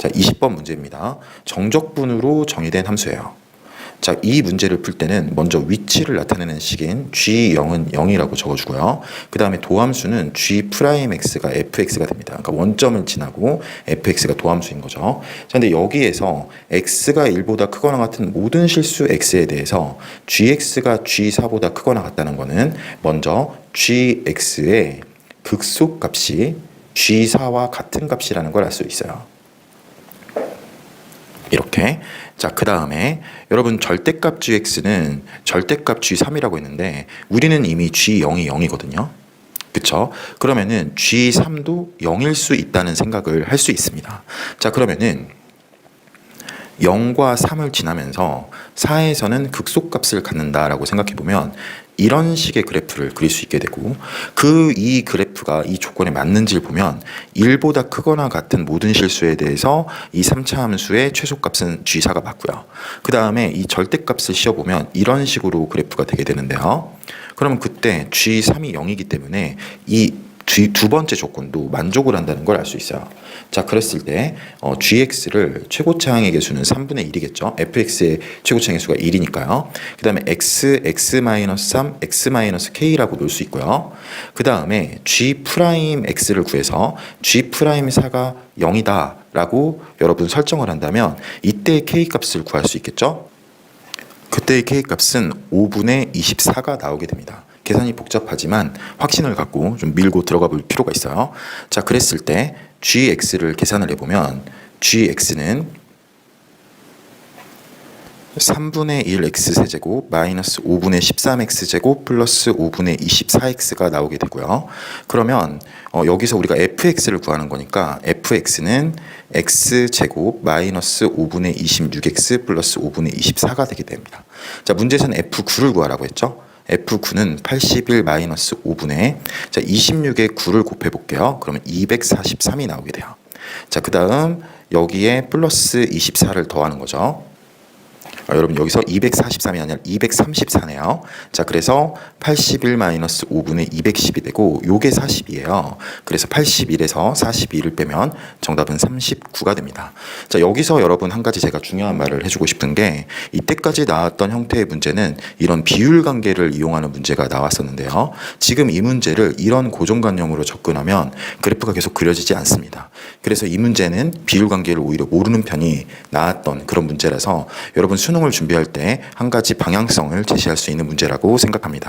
자, 20번 문제입니다. 정적분으로 정의된 함수예요. 자, 이 문제를 풀 때는 먼저 위치를 나타내는 식인 g0은 0이라고 적어주고요. 그 다음에 도함수는 g'x가 fx가 됩니다. 그러니까 원점을 지나고 fx가 도함수인 거죠. 자, 근데 여기에서 x가 1보다 크거나 같은 모든 실수 x에 대해서 gx가 g4보다 크거나 같다는 거는 먼저 gx의 극소값이 g4와 같은 값이라는 걸 알 수 있어요. 이렇게. 자그 다음에 여러분 절대값 gx는 절대값 g3이라고 했는데 우리는 이미 g0이 0이거든요. 그쵸? 그러면은 g3도 0일 수 있다는 생각을 할 수 있습니다. 자 그러면은 0과 3을 지나면서 4에서는 극소값을 갖는다라고 생각해 보면 이런 식의 그래프를 그릴 수 있게 되고 그 이 그래프가 이 조건에 맞는지를 보면 1보다 크거나 같은 모든 실수에 대해서 이 3차 함수의 최소값은 G4가 맞고요. 그 다음에 이 절대값을 씌워보면 이런 식으로 그래프가 되게 되는데요. 그러면 그때 G3이 0이기 때문에 이 두 번째 조건도 만족을 한다는 걸 알 수 있어요. 자, 그랬을 때 어, gx를 최고차항의 개수는 3분의 1이겠죠. fx의 최고차항의 수가 1이니까요. 그 다음에 x, x-3, x-k라고 놓을 수 있고요. 그 다음에 g'x를 구해서 g'사가 0이다 라고 여러분 설정을 한다면 이때 k 값을 구할 수 있겠죠. 그때의 k 값은 5분의 24가 나오게 됩니다. 계산이 복잡하지만 확신을 갖고 좀 밀고 들어가 볼 필요가 있어요. 자, 그랬을 때 gx를 계산을 해보면 gx는 3분의 1 x세제곱 마이너스 5분의 13x제곱 플러스 5분의 24x가 나오게 되고요. 그러면 어, 여기서 우리가 fx를 구하는 거니까 fx는 x제곱 마이너스 5분의 26x 플러스 5분의 24가 되게 됩니다. 자, 문제에서는 f9를 구하라고 했죠. F9는 81 마이너스 5분의 자 26에 9를 곱해 볼게요. 그러면 243이 나오게 돼요. 자, 그 다음 여기에 플러스 24를 더하는 거죠. 아, 여러분 여기서 243이 아니라 234네요. 자, 그래서 81 마이너스 5분의 210이 되고 요게 40이에요. 그래서 81에서 42를 빼면 정답은 39가 됩니다. 자, 여기서 여러분 한 가지 제가 중요한 말을 해주고 싶은 게 이때까지 나왔던 형태의 문제는 이런 비율 관계를 이용하는 문제가 나왔었는데요. 지금 이 문제를 이런 고정관념으로 접근하면 그래프가 계속 그려지지 않습니다. 그래서 이 문제는 비율 관계를 오히려 모르는 편이 나왔던 그런 문제라서 여러분 수능 을 준비할 때 한 가지 방향성을 제시할 수 있는 문제라고 생각합니다.